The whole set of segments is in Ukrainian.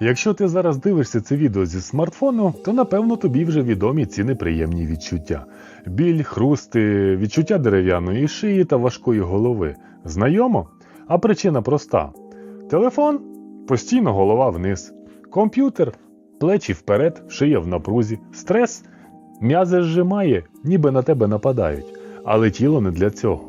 Якщо ти зараз дивишся це відео зі смартфону, то напевно тобі вже відомі ці неприємні відчуття: біль, хрусти, відчуття дерев'яної шиї та важкої голови. Знайомо? А причина проста: телефон постійно голова вниз, комп'ютер плечі вперед, шия в напрузі, стрес, м'язи зжимає, ніби на тебе нападають, але тіло не для цього.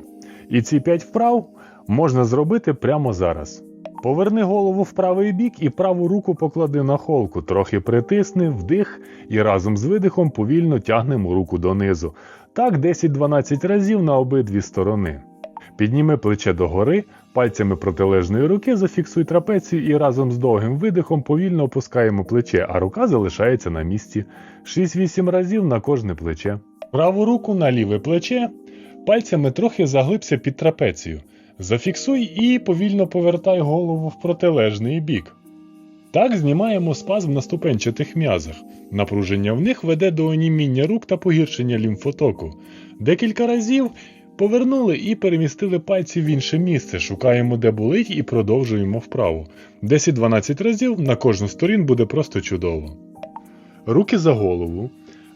І ці п'ять вправ можна зробити прямо зараз. Поверни голову в правий бік і праву руку поклади на холку, трохи притисни, вдих і разом з видихом повільно тягнемо руку донизу. Так 10-12 разів на обидві сторони. Підніми плече догори, пальцями протилежної руки зафіксуй трапецію і разом з довгим видихом повільно опускаємо плече, а рука залишається на місці. 6-8 разів на кожне плече. Праву руку на ліве плече, пальцями трохи заглибся під трапецію. Зафіксуй і повільно повертай голову в протилежний бік. Так знімаємо спазм на ступенчатих м'язах. Напруження в них веде до оніміння рук та погіршення лімфотоку. Декілька разів повернули і перемістили пальці в інше місце, шукаємо, де болить, і продовжуємо вправу. 10-12 разів на кожну сторін буде просто чудово. Руки за голову.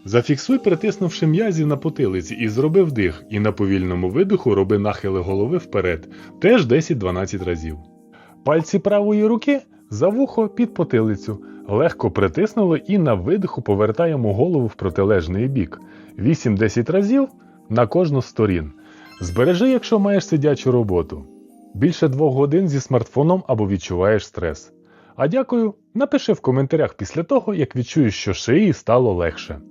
Зафіксуй, притиснувши м'язі на потилиці, і зроби вдих, і на повільному видиху роби нахили голови вперед, теж 10-12 разів. Пальці правої руки за вухо під потилицю. Легко притиснули і на видиху повертаємо голову в протилежний бік. 8-10 разів на кожну з сторін. Збережи, якщо маєш сидячу роботу. Більше двох годин зі смартфоном або відчуваєш стрес. А дякую, напиши в коментарях після того, як відчуєш, що шиї стало легше.